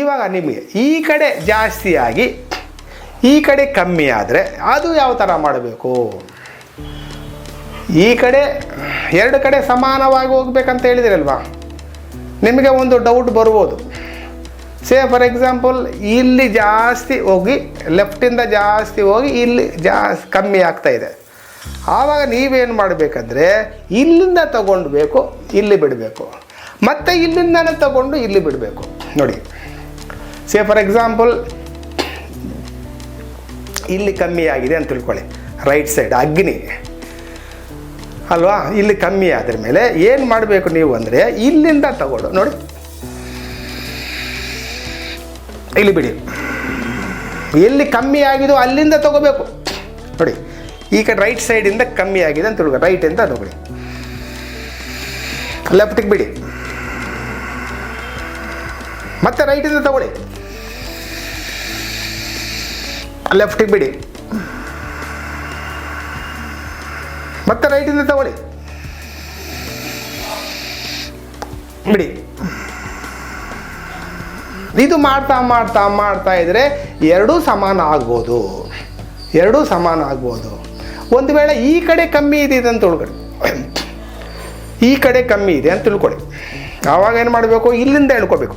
ಇವಾಗ ನಿಮಗೆ ಈ ಕಡೆ ಜಾಸ್ತಿಯಾಗಿ, ಈ ಕಡೆ ಕಮ್ಮಿ ಆದರೆ ಅದು ಯಾವ ಥರ ಮಾಡಬೇಕು? ಈ ಕಡೆ ಎರಡು ಕಡೆ ಸಮಾನವಾಗಿ ಹೋಗ್ಬೇಕಂತ ಹೇಳಿದಿರಲ್ವಾ? ನಿಮಗೆ ಒಂದು ಡೌಟ್ ಬರ್ಬೋದು ಸೇ ಫಾರ್ ಎಕ್ಸಾಂಪಲ್ ಇಲ್ಲಿ ಜಾಸ್ತಿ ಹೋಗಿ ಲೆಫ್ಟಿಂದ ಜಾಸ್ತಿ ಹೋಗಿ ಇಲ್ಲಿ ಜಾಸ್ತಿ ಕಮ್ಮಿ ಇದೆ. ಆವಾಗ ನೀವೇನು ಮಾಡಬೇಕಂದ್ರೆ, ಇಲ್ಲಿಂದ ತಗೊಂಡ್ಬೇಕು, ಇಲ್ಲಿ ಬಿಡಬೇಕು. ಮತ್ತು ಇಲ್ಲಿಂದನೇ ತಗೊಂಡು ಇಲ್ಲಿ ಬಿಡಬೇಕು. ನೋಡಿ. ಸೇ ಫಾರ್ ಎಕ್ಸಾಂಪಲ್ ಇಲ್ಲಿ ಕಮ್ಮಿ ಆಗಿದೆ ಅಂತ ತಿಳ್ಕೊಳ್ಳಿ. ರೈಟ್ ಸೈಡ್ ಅಗ್ನಿ. ಅಲ್ವಾ? ಇಲ್ಲಿ ಕಮ್ಮಿ ಆದ್ರ ಮೇಲೆ ಏನು ಮಾಡಬೇಕು ನೀವು ಅಂದರೆ ಇಲ್ಲಿಂದ ತಗೊಳ್ಳು. ನೋಡಿ. ಇಲ್ಲಿ ಬಿಡಿ. ಎಲ್ಲಿ ಕಮ್ಮಿ ಆಗಿದೋ ಅಲ್ಲಿಂದ ತಗೋಬೇಕು. ನೋಡಿ. ಈ ಕಡೆ ರೈಟ್ ಸೈಡಿಂದ ಕಮ್ಮಿ ಆಗಿದೆ ಅಂತ ತಿಳ್ಕೊ ರೈಟ್ ಅಂತ ತಗೊಳ್ಳಿ. ಲೆಫ್ಟಿಗೆ ಬಿಡಿ. ಮತ್ತೆ ರೈಟಿಂದ ತಗೊಳ್ಳಿ. ಲೆಫ್ಟಿಗೆ ಬಿಡಿ. ಮತ್ತೆ ರೈಟಿಂದ ತಗೊಳ್ಳಿ. ಬಿಡಿ. ಇದು ಮಾಡ್ತಾ ಮಾಡ್ತಾ ಮಾಡ್ತಾ ಇದ್ರೆ ಎರಡೂ ಸಮಾನ ಆಗ್ಬೋದು. ಎರಡೂ ಸಮಾನ ಆಗ್ಬೋದು. ಒಂದು ವೇಳೆ ಈ ಕಡೆ ಕಮ್ಮಿ ಇದೆ ಅಂತ ತಿಳ್ಕೊಳ್ಳಿ. ಈ ಕಡೆ ಕಮ್ಮಿ ಇದೆ ಅಂತ ತಿಳ್ಕೊಳ್ಳಿ. ಆವಾಗ ಏನು ಮಾಡಬೇಕು? ಇಲ್ಲಿಂದ ಎಳ್ಕೋಬೇಕು